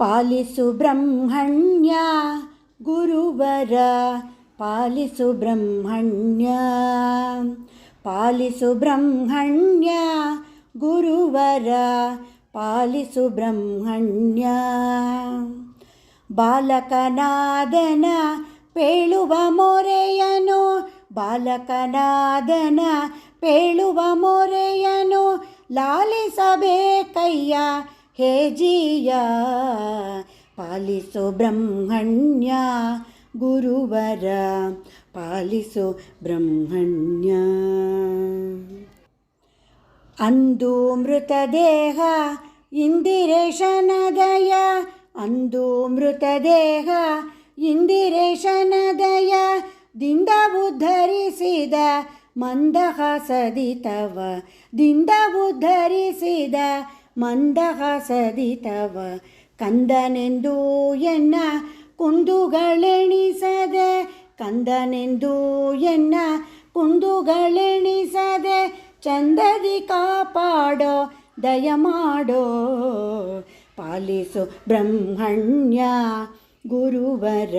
ಪಾಲಿಸು ಬ್ರಹ್ಮಣ್ಯ ಗುರುವರ ಪಾಲಿಸು ಬ್ರಹ್ಮಣ್ಯ ಪಾಲಿಸು ಬ್ರಹ್ಮಣ್ಯ ಗುರುವರ ಪಾಲಿಸು ಬ್ರಹ್ಮಣ್ಯ ಬಾಲಕನಾದನ ಪೇಳುವ ಮೊರೆಯನು ಬಾಲಕನಾದನ ಪೇಳುವ ಮೊರೆಯನು ಲಾಲಿಸಬೇಕಯ್ಯ ಹೇ ಜೀಯ ಪಾಲಿಸು ಬ್ರಹ್ಮಣ್ಯ ಗುರುವರ ಪಾಲಿಸು ಬ್ರಹ್ಮಣ್ಯ ಅಂದು ಮೃತದೇಹ ಇಂದಿರೇಶನದಯ ಅಂದು ಮೃತದೇಹ ಇಂದಿರೇಶನದಯ ದಿಂದ ಉದ್ಧರಿಸಿದ ಮಂದಹಾಸದಿತವ ದಿಂದ ಉದ್ಧರಿಸಿದ ಮಂದಹಾಸದಿತವ. ಕಂದನೆಂದು ಎನ್ನ ಕುಂದುಗಳೆಣಿಸದೆ. ಕಂದನೆಂದು ಎನ್ನ ಕುಂದುಗಳೆಣಿಸದೆ. ಚಂದದಿ ಕಾಪಾಡೋ, ದಯಮಾಡೋ. ಪಾಲಿಸು ಬ್ರಹ್ಮಣ್ಯ ಗುರುವರ,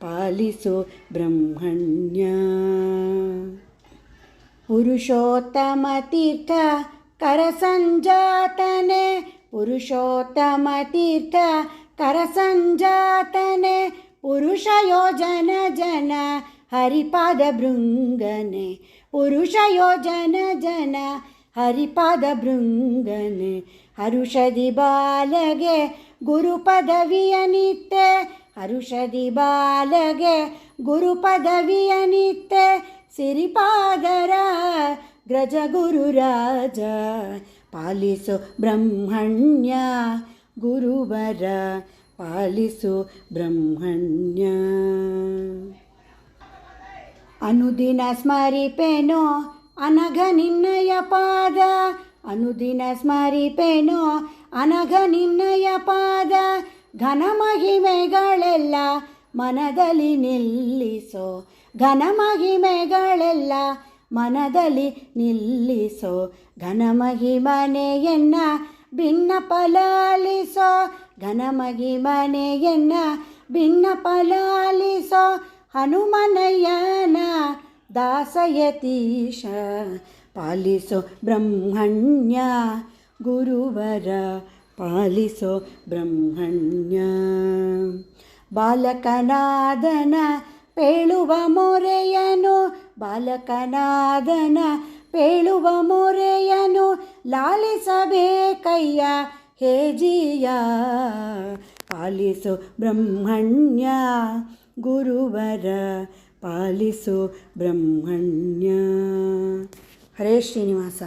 ಪಾಲಿಸು ಬ್ರಹ್ಮಣ್ಯ. ಪುರುಷೋತ್ತಮ ತೀರ್ಥ ಕರಸಂಜಾತನೆ ಪುರುಷೋತ್ತಮ ತೀರ್ಥ ಕರಸಂಜಾತನೆ ಪುರುಷ ಯೋಜನ ಜನ ಹರಿಪಾದ ಭೃಂಗನೆ ಪುರುಷ ಯೋಜನ ಜನ ಹರಿಪಾದ ಭೃಂಗನೆ ಹರುಷದಿ ಬಾಲಗೆ ಗುರು ಪದವಿಯ ನಿತ್ಯ ಹರುಷದಿ ಬಾಲಗೆ ಗುರು ಪದವಿಯ ನಿತ್ಯ ಸಿರಿಪಾದರ ಗ್ರಜ ಗುರುರಾಜ ಪಾಲಿಸು ಬ್ರಹ್ಮಣ್ಯ. ಗುರುವರ, ಪಾಲಿಸು ಬ್ರಹ್ಮಣ್ಯ. ಅನುದಿನ ಸ್ಮರಿಪೇನೋ ಅನಘ ನಿನ್ನಯ ಪಾದ. ಅನುದಿನ ಸ್ಮರಿಪೇನೋ ಅನಘ ನಿನ್ನಯ ಪಾದ. ಘನ ಮಹಿಮೆಗಳೆಲ್ಲ ಮನದಲ್ಲಿ ನಿಲ್ಲಿಸೋ. ಘನ ಮಹಿಮೆಗಳೆಲ್ಲ ಮನದಲ್ಲಿ ನಿಲ್ಲಿಸೋ. ಘನಮಹಿಮನೆಯನ್ನ ಭಿನ್ನ ಫಲಾಲಿಸೋ. ಘನಮಹಿಮನೆಯನ್ನ ಭಿನ್ನ ಫಲಾಲಿಸೋ. ಹನುಮನಯ್ಯನ ದಾಸಯತೀಶ ಪಾಲಿಸೋ ಬ್ರಹ್ಮಣ್ಯ. ಗುರುವರ ಪಾಲಿಸೋ ಬ್ರಹ್ಮಣ್ಯ. ಬಾಲಕನಾದನ ಪೇಳುವ ಮೊರೆಯನು ಬಾಲಕನಾದನ ಪೇಳುವ ಮೊರೆಯನು ಲಾಲಿಸಬೇಕಯ್ಯ ಹೇ ಜೀಯ. ಪಾಲಿಸು ಬ್ರಹ್ಮಣ್ಯ ಗುರುವರ ಪಾಲಿಸು ಬ್ರಹ್ಮಣ್ಯ. ಹರೇ ಶ್ರೀನಿವಾಸ.